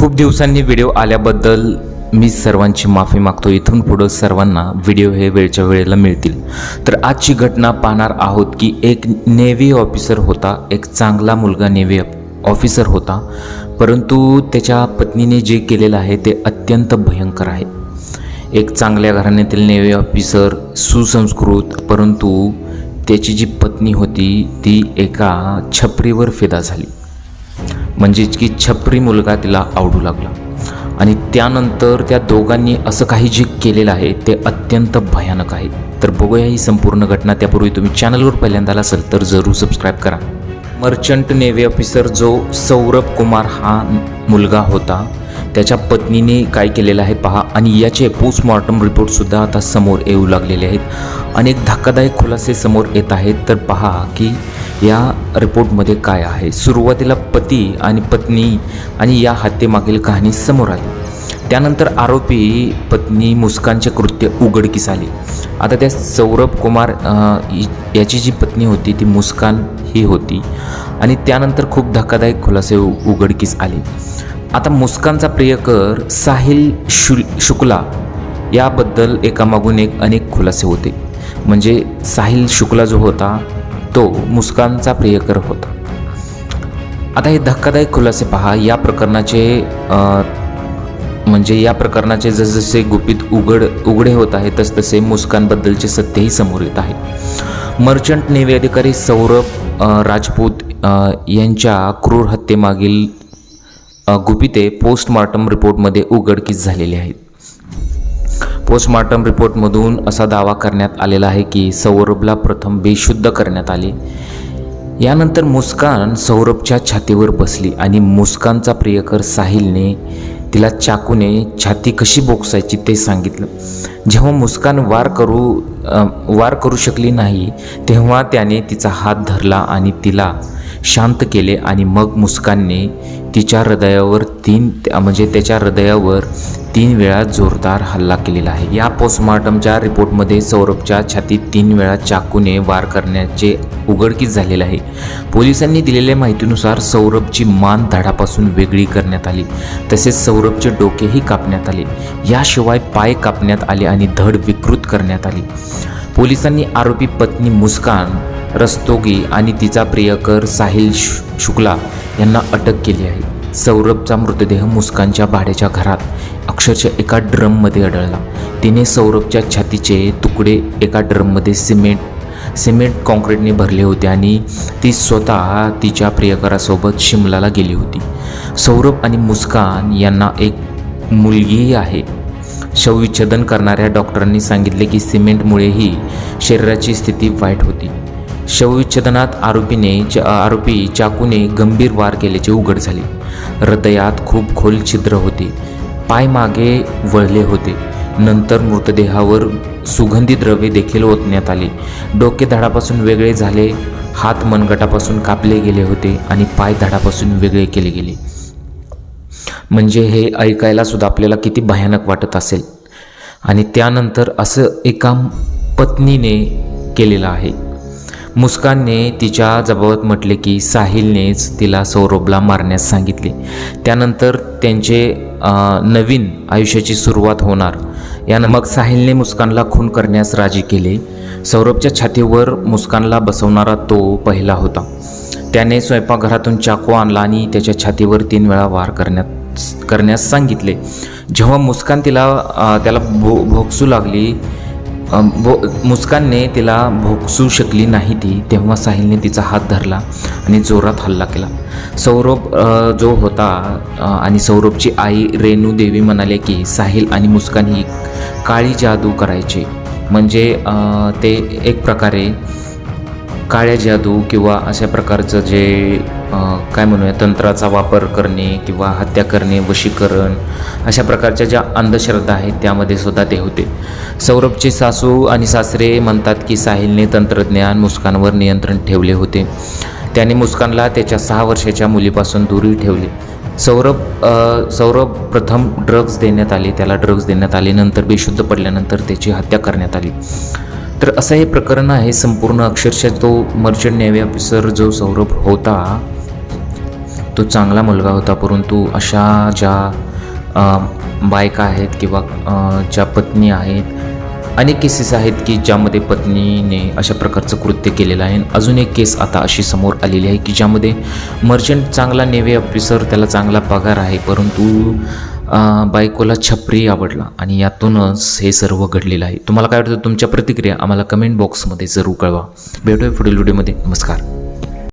खूप दिवसांनी व्हिडिओ आल्याबद्दल मी सर्वांची माफी मागतो. इथून पुढं सर्वांना व्हिडिओ हे वेळच्या वेळेला मिळतील. तर आजची घटना पाहणार आहोत की एक नेव्ही ऑफिसर होता एक चांगला मुलगा नेव्ही ऑफिसर होता. परंतु त्याच्या पत्नीने जे केलेलं आहे ते अत्यंत भयंकर आहे. एक चांगल्या घराण्यातील नेव्ही ऑफिसर सुसंस्कृत परंतु त्याची जी पत्नी होती ती एका छपरीवर फिदा झाली. म्हणजेच की छपरी मुलगा तिला आवडू लागला. आणि त्यानंतर त्या दोघांनी असं काही जे केलेलं आहे ते अत्यंत भयानक आहे. तर बघूया ही संपूर्ण घटना. त्यापूर्वी तुम्ही चॅनलवर पहिल्यांदा आला असेल तर जरूर सबस्क्राईब करा. मर्चंट नेव्ही ऑफिसर जो सौरभ कुमार हा मुलगा होता त्याच्या पत्नीने काय केलेलं आहे पहा. आणि याचे पोस्टमॉर्टम रिपोर्टसुद्धा आता समोर येऊ लागलेले आहेत. अनेक धक्कादायक खुलासे समोर येत आहेत. तर पहा की या रिपोर्टमध्ये काय आहे? सुरुवातीला पती आणि पत्नी आणि या हत्येमागील कहाणी समोर आली. त्यानंतर आरोपी पत्नी मुस्कानचे कृत्य उघडकीस आले. आता त्या सौरभ कुमार याची जी पत्नी होती ती मुस्कान ही होती. आणि त्यानंतर खूप धक्कादायक खुलासे उ- उघडकीस आले. आता मुस्कानचा प्रियकर साहिल शु शुक्ला याबद्दल एकामागून एक अनेक खुलासे होते. म्हणजे साहिल शुक्ला जो होता तो मुस्कानचा प्रियकर होता. आता हे धक्कादायक खुलासे पहा. या प्रकरणाचे म्हणजे या प्रकरणाचे जसजसे गुपित उघड उघडे होत आहे तसतसे मुस्कानबद्दलचे सत्यही समोर येत आहे. मर्चंट नेव्ही अधिकारी सौरभ राजपूत यांच्या क्रूर हत्येमागील गुपिते पोस्टमॉर्टम रिपोर्टमध्ये उघडकीस झालेले आहेत. पोस्टमॉर्टम रिपोर्टमधून असा दावा करण्यात आलेला आहे की सौरभला प्रथम बेशुद्ध करण्यात आले. यानंतर मुस्कान सौरभच्या छातीवर बसली आणि मुस्कानचा प्रियकर साहिलने तिला चाकूने छाती कशी बोक्सायची ते सांगितलं. जेव्हा मुस्कान वार करू वार करू शकली नाही तेव्हा त्याने तिचा हात धरला आणि तिला शांत केले आणि मग मुस्कानने तिच्या हृदयावर तीन म्हणजे त्याच्या हृदयावर तीन वेळा जोरदार हल्ला केलेला आहे. या पोस्टमॉर्टमच्या रिपोर्टमध्ये सौरभच्या छातीत तीन वेळा चाकूने वार करण्याचे उघडकीस झालेले आहे. पोलिसांनी दिलेल्या माहितीनुसार सौरभची मान धडापासून वेगळी करण्यात आली. तसेच सौरभचे डोकेही कापण्यात आले. याशिवाय पाय कापण्यात आले आणि धड विकृत करण्यात आली. पोलिसांनी आरोपी पत्नी मुस्कान रस्तोगी आणि तिचा प्रियकर साहिल शुक्ला यांना अटक केली आहे. सौरभचा मृतदेह मुस्कानच्या भाड्याच्या घरात अक्षरशः एका ड्रममध्ये आढळला. तिने सौरभच्या छातीचे तुकडे एका ड्रममध्ये सिमेंट सिमेंट कॉन्क्रीटने भरले होते आणि ती स्वतः तिच्या प्रियकरासोबत शिमलाला गेली होती. सौरभ आणि मुस्कान यांना एक मुलगीही आहे. शवविच्छेदन करणाऱ्या डॉक्टरांनी सांगितले की सिमेंटमुळेही शरीराची स्थिती वाईट होती. शवविच्छेदनात आरोपीने च आरोपी चाकूने गंभीर वार केल्याचे उघड झाले. हृदयात खूप खोल छिद्र होते. पाय मागे वळले होते. नंतर मृतदेहावर सुगंधी द्रव्ये देखील ओतण्यात आले. डोके धडापासून वेगळे झाले हात मनगटापासून कापले गेले होते आणि पाय धडापासून वेगळे केले गेले. म्हणजे हे ऐकायला सुद्धा आपल्याला किती भयानक वाटत असेल. आणि त्यानंतर असं एका पत्नीने केलेलं आहे. मुस्कानने तिच्या जबाबत म्हटले की साहिलनेच तिला सौरभला मारण्यास सांगितले. त्यानंतर त्यांचे नवीन आयुष्याची सुरुवात होणार. यानं मग साहिलने मुस्कानला खून करण्यास राजी केले. सौरभच्या छातीवर मुस्कानला बसवणारा तो पहिला होता. त्याने स्वयंपाकघरातून चाकू आणला आणि त्याच्या छातीवर तीन वेळा वार करण्यात करण्यास सांगितले. जेव्हा मुस्कान तिला त्याला भो भोगसू लागली भो मुस्कानने तिला भोगसू शकली नाही ती तेव्हा साहिलने तिचा हात धरला आणि जोरात हल्ला केला. सौरभ जो होता आणि सौरभची आई रेणू देवी म्हणाले की साहिल आणि मुस्कान ही काळी जादू करायची. म्हणजे ते एक प्रकारे काळ्या जादू किंवा अशा प्रकारचं जे काय म्हणूया तंत्राचा वापर करणे किंवा हत्या करणे वशीकरण अशा प्रकारच्या ज्या अंधश्रद्धा आहेत त्यामध्ये सुद्धा ते होते. सौरभचे सासू आणि सासरे म्हणतात की साहिलने तंत्रज्ञान मुस्कानवर नियंत्रण ठेवले होते. त्याने मुस्कानला त्याच्या सहा वर्षाच्या मुलीपासून दूरही ठेवले. सौरभ सौरभ प्रथम ड्रग्ज देण्यात आले त्याला ड्रग्ज देण्यात आले नंतर बेशुद्ध पडल्यानंतर त्याची हत्या करण्यात आली. तर असं हे प्रकरण आहे संपूर्ण अक्षरशः तो मर्चंट नेव्ही ऑफिसर जो सौरभ होता तो चांगला मुलगा होता परंतु अशा ज्या बायका आहेत किंवा ज्या पत्नी आहेत अनेक केसेस आहेत की ज्यामध्ये पत्नीने अशा प्रकारचं कृत्य केलेलं आहे. अजून एक केस आता अशी समोर आलेली आहे की ज्यामध्ये मर्चंट चांगला नेव्ही ऑफिसर त्याला चांगला पगार आहे परंतु बायकोला छपरी आवडला आणि यातूनच हे सर्व घडलेलं आहे. तुम्हाला काय वाटतं? तुमच्या प्रतिक्रिया आम्हाला कमेंट बॉक्समध्ये जरूर कळवा. भेटूया पुढील व्हिडिओमध्ये नमस्कार.